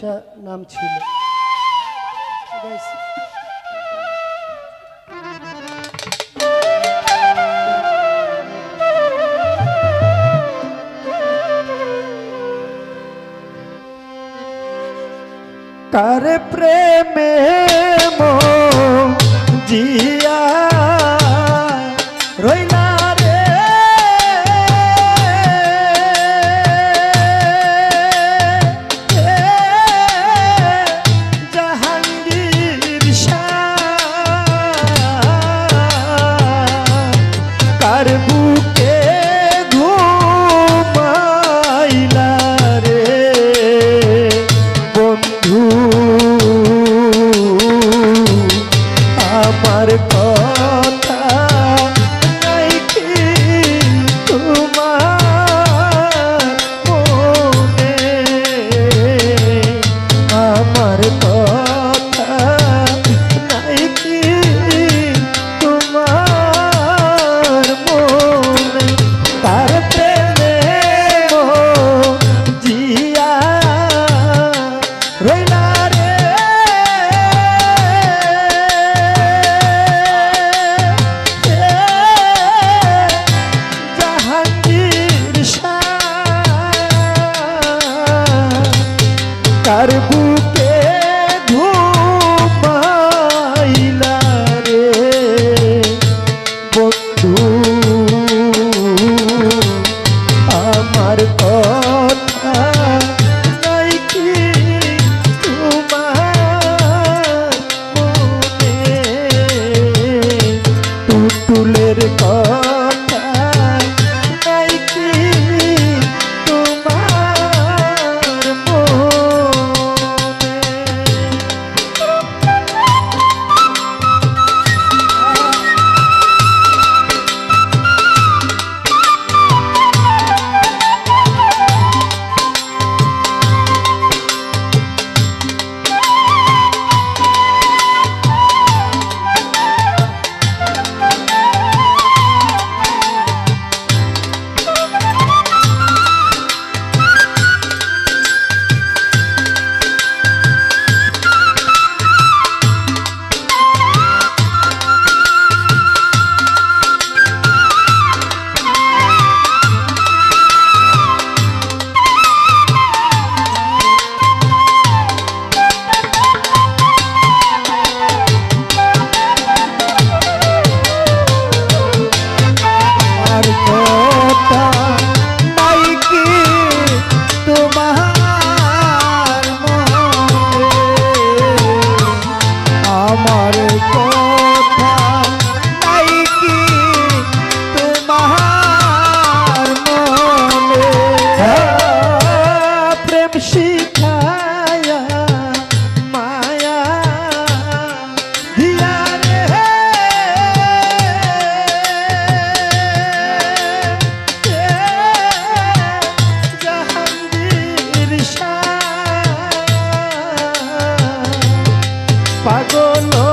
শাহ নাম ছিল কার প্রেমে মো জিয়া কোনো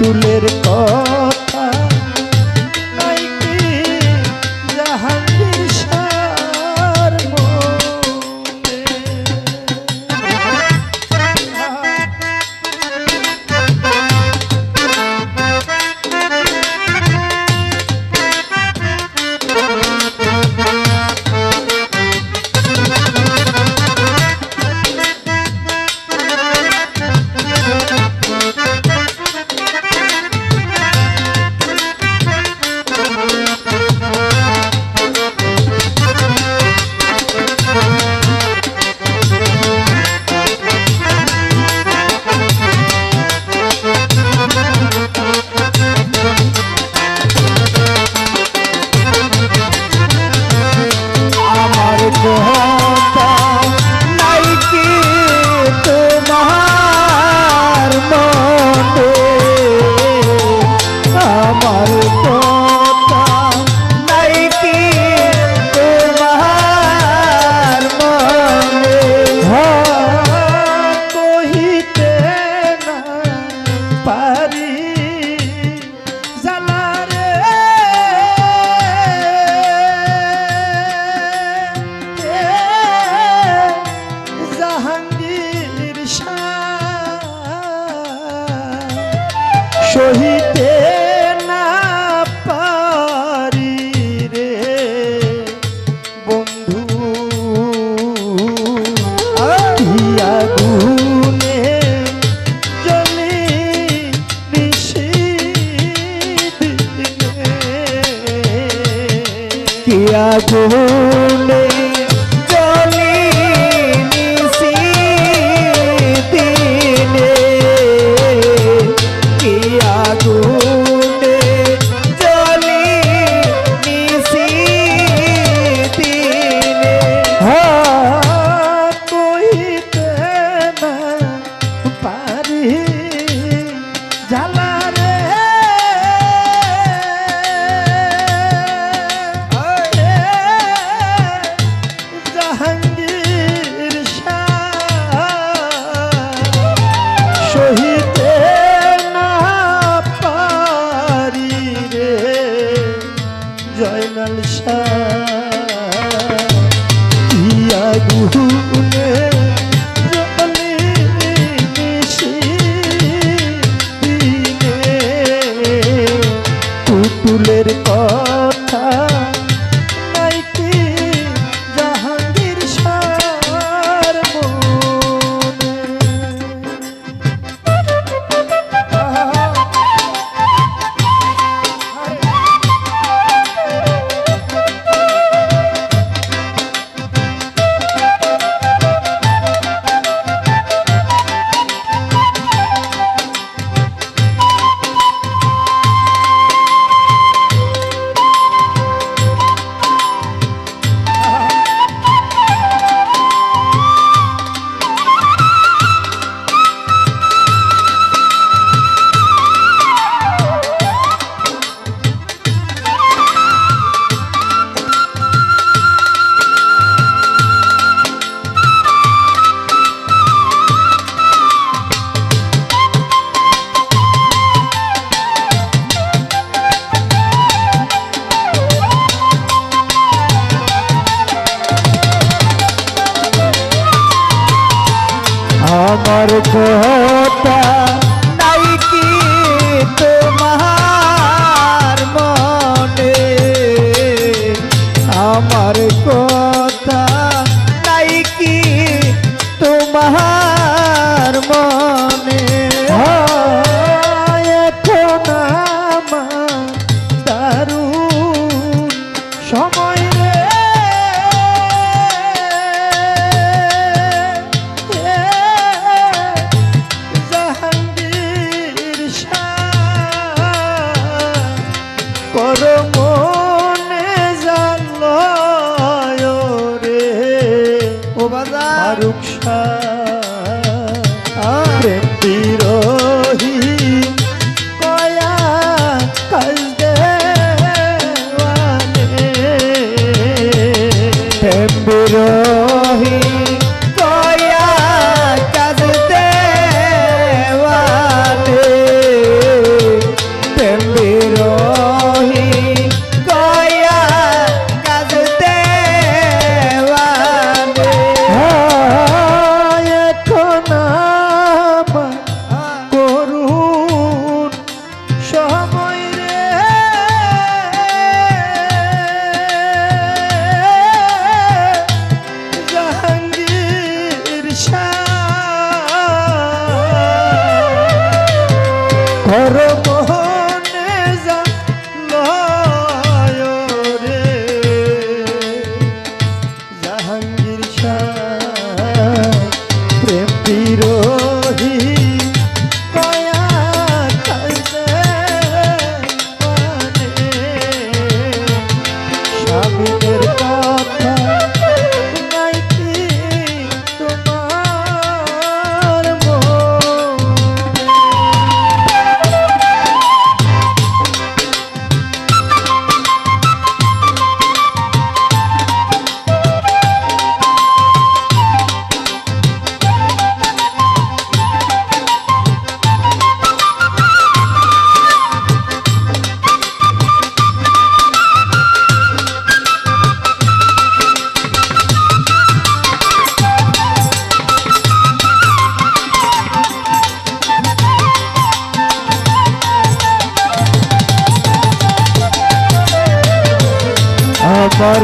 টুটুলের কথা কিয়া গুনে para que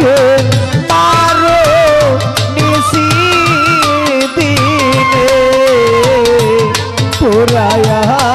আমাকে মারো নিশি দিনে পুরায়া